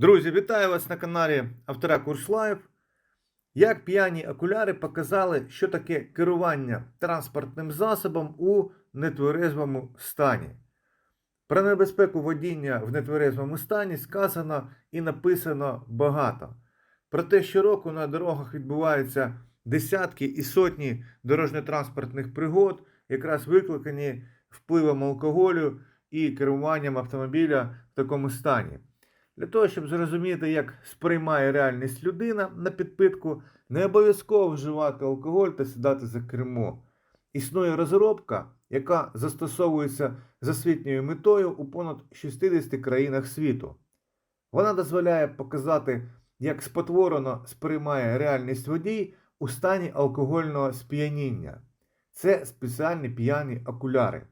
Друзі, вітаю вас на каналі Автора Курс Лайв. Як п'яні окуляри показали, що таке керування транспортним засобом у нетверезвому стані. Про небезпеку водіння в нетверезвому стані сказано і написано багато. Про те, що року на дорогах відбуваються десятки і сотні дорожньо-транспортних пригод, якраз викликані впливом алкоголю і керуванням автомобіля в такому стані. Для того, щоб зрозуміти, як сприймає реальність людина на підпитку, не обов'язково вживати алкоголь та сідати за кермо. Існує розробка, яка застосовується за освітньою метою у понад 60 країнах світу. Вона дозволяє показати, як спотворено сприймає реальність водій у стані алкогольного сп'яніння. Це спеціальні п'яні окуляри.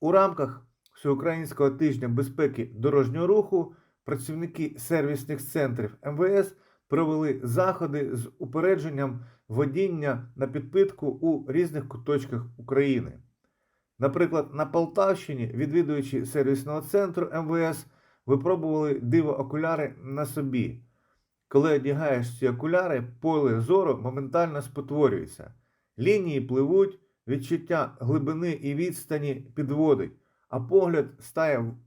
У рамках Всеукраїнського тижня безпеки дорожнього руху працівники сервісних центрів МВС провели заходи з упередженням водіння на підпитку у різних куточках України. Наприклад, на Полтавщині відвідувачі сервісного центру МВС випробували диво окуляри на собі. Коли одягаєш ці окуляри, поле зору моментально спотворюється. Лінії пливуть, відчуття глибини і відстані підводить, а погляд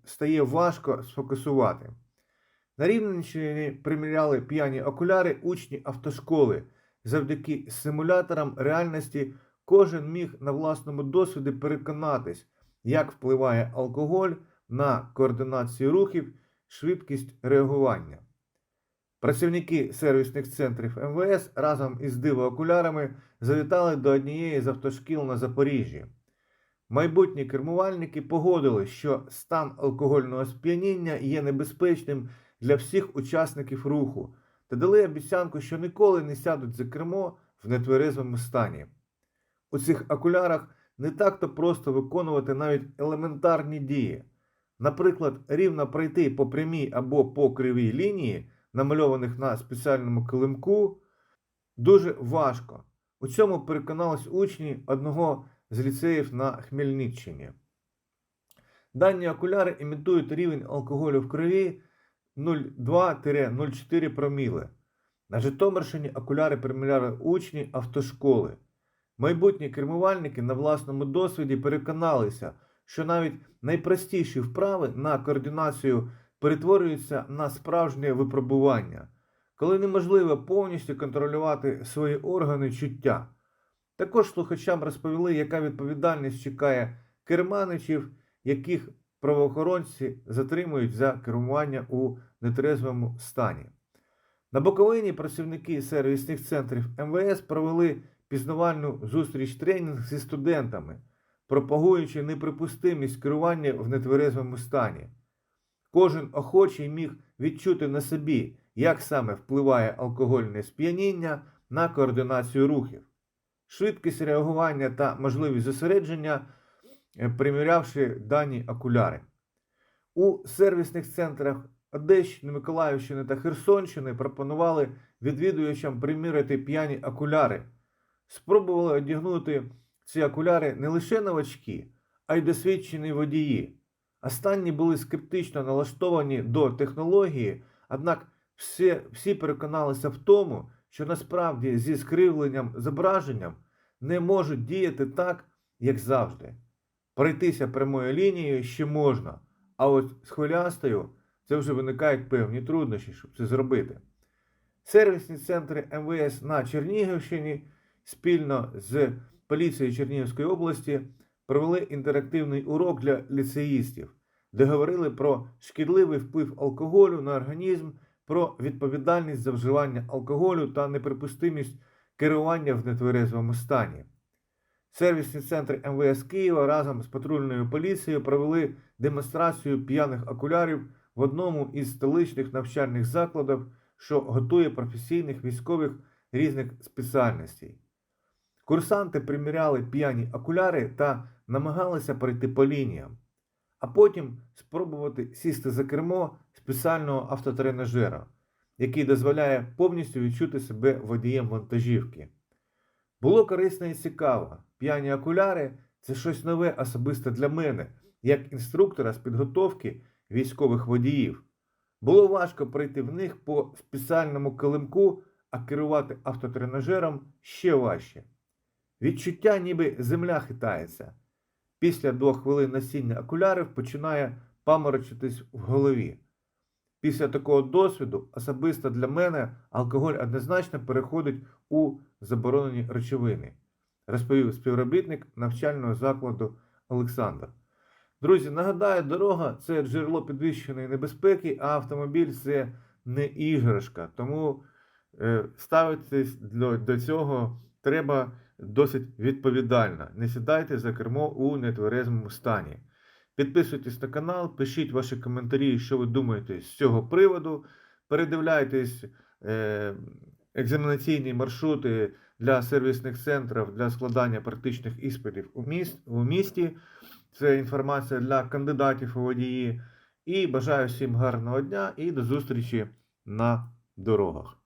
стає важко сфокусувати. На Рівненщині приміряли п'яні окуляри учні автошколи. Завдяки симуляторам реальності кожен міг на власному досвіді переконатись, як впливає алкоголь на координацію рухів, швидкість реагування. Працівники сервісних центрів МВС разом із дивоокулярами завітали до однієї з автошкіл на Запоріжжі. Майбутні кермувальники погодили, що стан алкогольного сп'яніння є небезпечним для всіх учасників руху та дали обіцянку, що ніколи не сядуть за кермо в нетверезвому стані. У цих окулярах не так-то просто виконувати навіть елементарні дії. Наприклад, рівно пройти по прямій або по кривій лінії, намальованих на спеціальному килимку, дуже важко. У цьому переконались учні одного з ліцеїв на Хмельниччині. Дані окуляри імітують рівень алкоголю в крові 0,2-0,4 проміли. На Житомирщині окуляри приміряли учні автошколи. Майбутні кермувальники на власному досвіді переконалися, що навіть найпростіші вправи на координацію перетворюються на справжнє випробування, коли неможливо повністю контролювати свої органи чуття. Також слухачам розповіли, яка відповідальність чекає керманичів, яких правоохоронці затримують за керування у нетрезвому стані. На Буковині працівники сервісних центрів МВС провели пізнавальну зустріч тренінг зі студентами, пропагуючи неприпустимість керування в нетверезвому стані. Кожен охочий міг відчути на собі, як саме впливає алкогольне сп'яніння на координацію рухів, швидкість реагування та можливість зосередження, примірявши дані окуляри. У сервісних центрах Одещини, Миколаївщини та Херсонщини пропонували відвідувачам приміряти п'яні окуляри. Спробували одягнути ці окуляри не лише новачки, а й досвідчені водії. Останні були скептично налаштовані до технології, однак всі, всі переконалися в тому, що насправді зі скривленням зображенням не можуть діяти так, як завжди. Пройтися прямою лінією ще можна, а от з хвилястою це вже виникають певні труднощі, щоб це зробити. Сервісні центри МВС на Чернігівщині спільно з поліцією Чернігівської області провели інтерактивний урок для ліцеїстів, де говорили про шкідливий вплив алкоголю на організм, про відповідальність за вживання алкоголю та неприпустимість керування в нетверезвому стані. Сервісні центри МВС Києва разом з патрульною поліцією провели демонстрацію п'яних окулярів в одному із столичних навчальних закладів, що готує професійних військових різних спеціальностей. Курсанти приміряли п'яні окуляри та намагалися пройти по лініям, а потім спробувати сісти за кермо спеціального автотренажера, який дозволяє повністю відчути себе водієм вантажівки. Було корисно і цікаво. П'яні окуляри це щось нове особисто для мене, як інструктора з підготовки військових водіїв. Було важко пройти в них по спеціальному килимку, а керувати автотренажером ще важче. Відчуття, ніби земля хитається. Після двох хвилин носіння окулярів починає паморочитись в голові. Після такого досвіду особисто для мене алкоголь однозначно переходить у заборонені речовини, розповів співробітник навчального закладу Олександр. Друзі, нагадаю, дорога це джерело підвищеної небезпеки, а автомобіль це не іграшка. Тому е, ставитись до, цього треба досить відповідально. Не сідайте за кермо у нетверезому стані. Підписуйтесь на канал, пишіть ваші коментарі, що ви думаєте з цього приводу. Передивляйтесь е, екзаменаційні маршрути для сервісних центрів для складання практичних іспитів у, міст, у місті. Це інформація для кандидатів у водії. І бажаю всім гарного дня і до зустрічі на дорогах.